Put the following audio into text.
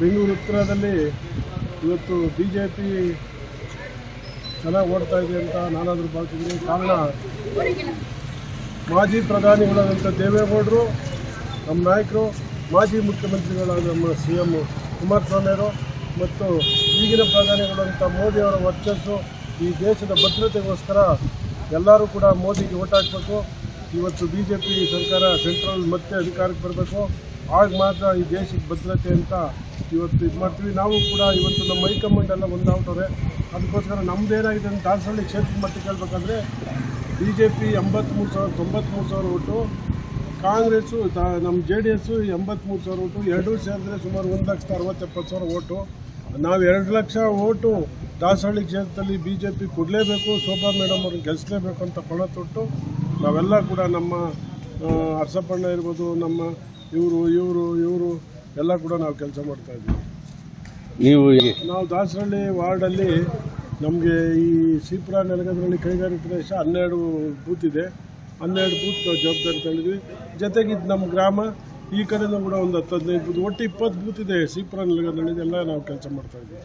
ಬೆಂಗಳೂರು ಉತ್ತರದಲ್ಲಿ ಇವತ್ತು B J P ಚೆನ್ನಾಗಿ ಓಡ್ತಾ ಇದೆ ಅಂತ ನಾನಾದರೂ ಭಾವಿಸಿದ್ದೀನಿ ಕಾರಣ ಮಾಜಿ ಪ್ರಧಾನಿಗಳಾದಂಥ ದೇವೇಗೌಡರು, ನಮ್ಮ ನಾಯಕರು, ಮಾಜಿ ಮುಖ್ಯಮಂತ್ರಿಗಳಾದ ನಮ್ಮ ಸಿ ಎಂ ಕುಮಾರಸ್ವಾಮಿಯವರು ಮತ್ತು ಈಗಿನ ಪ್ರಧಾನಿಗಳಂಥ ಮೋದಿಯವರ ವರ್ಚಸ್ಸು ಈ ದೇಶದ ಭದ್ರತೆಗೋಸ್ಕರ ಎಲ್ಲರೂ ಕೂಡ ಮೋದಿಗೆ ಓಟ್ ಹಾಕಬೇಕು. ಇವತ್ತು ಬಿ ಜೆ ಪಿ ಸರ್ಕಾರ ಸೆಂಟ್ರಲ್ ಮತ್ತೆ ಅಧಿಕಾರಕ್ಕೆ ಬರಬೇಕು. ಆಗ ಮಾತ್ರ ಈ ದೇಶಕ್ಕೆ ಭದ್ರತೆ ಅಂತ ಇವತ್ತು ಇದು ಮಾಡ್ತೀವಿ. ನಾವು ಕೂಡ ಇವತ್ತು ನಮ್ಮ ಹೈಕಮಾಂಡ್ ಎಲ್ಲ ಒಂದಾಗ್ತವ್ರೆ ಅದಕ್ಕೋಸ್ಕರ ನಮ್ದು ಏನಾಗಿದೆ ಅಂತ ದಾಸಹಳ್ಳಿ ಕ್ಷೇತ್ರದ ಮಟ್ಟಿಗೆ ಹೇಳ್ಬೇಕಂದ್ರೆ ಬಿ ಜೆ ಪಿ ಎಂಬತ್ತ್ಮೂರು ಸಾವಿರ ತೊಂಬತ್ತ್ಮೂರು ಸಾವಿರ ಓಟು, ಕಾಂಗ್ರೆಸ್ಸು ನಮ್ಮ ಜೆ ಡಿ ಎಸ್ಸು ಎಂಬತ್ತ್ಮೂರು ಸಾವಿರ ಓಟು, ಎರಡೂ ಸೇರಿದ್ರೆ ಸುಮಾರು ಒಂದು ಲಕ್ಷದ ಅರವತ್ತೆಪ್ಪತ್ತು ಸಾವಿರ ಓಟು. ನಾವು ಎರಡು ಲಕ್ಷ ಓಟು ದಾಸಹಳ್ಳಿ ಕ್ಷೇತ್ರದಲ್ಲಿ ಬಿ ಜೆ ಪಿ ಕೊಡಲೇಬೇಕು, ಶೋಭಾ ಮೇಡಮ್ ಅವ್ರನ್ನ ಗೆಲ್ಲಿಸಲೇಬೇಕು ಅಂತ ಪಣ ತೊಟ್ಟು ನಾವೆಲ್ಲ ಕೂಡ ನಮ್ಮ ಅರಸಪ್ಪಣ್ಣ ಇರ್ಬೋದು, ನಮ್ಮ ಇವರು ಇವರು ಇವರು ಎಲ್ಲ ಕೂಡ ನಾವು ಕೆಲಸ ಮಾಡ್ತಾ ಇದ್ದೀವಿ. ನೀವು ನಾವು ದಾಸರಳ್ಳಿ ವಾರ್ಡಲ್ಲಿ ನಮಗೆ ಈ ಸೀಪುರ ನೆಲಗದ್ರಳ್ಳಿ ಕೈಗಾರಿಕಾ ಪ್ರದೇಶ ಹನ್ನೆರಡು ಬೂತ್ ಇದೆ. ಹನ್ನೆರಡು ಬೂತ್ ನಾವು ಜವಾಬ್ದಾರಿ ತಗೊಂಡಿದ್ವಿ. ಜೊತೆಗೆ ಇದು ನಮ್ಮ ಗ್ರಾಮ ಈ ಕಡೆನೂ ಕೂಡ ಒಂದು ಹತ್ತು ಹದಿನೈದು ಬೂತ್ ಒಟ್ಟು ಇಪ್ಪತ್ತು ಬೂತ್ ಇದೆ ಸೀಪುರ ನೆಲಗದ್ರಳ್ಳಿ ಎಲ್ಲ ನಾವು ಕೆಲಸ ಮಾಡ್ತಾ ಇದ್ದೀವಿ.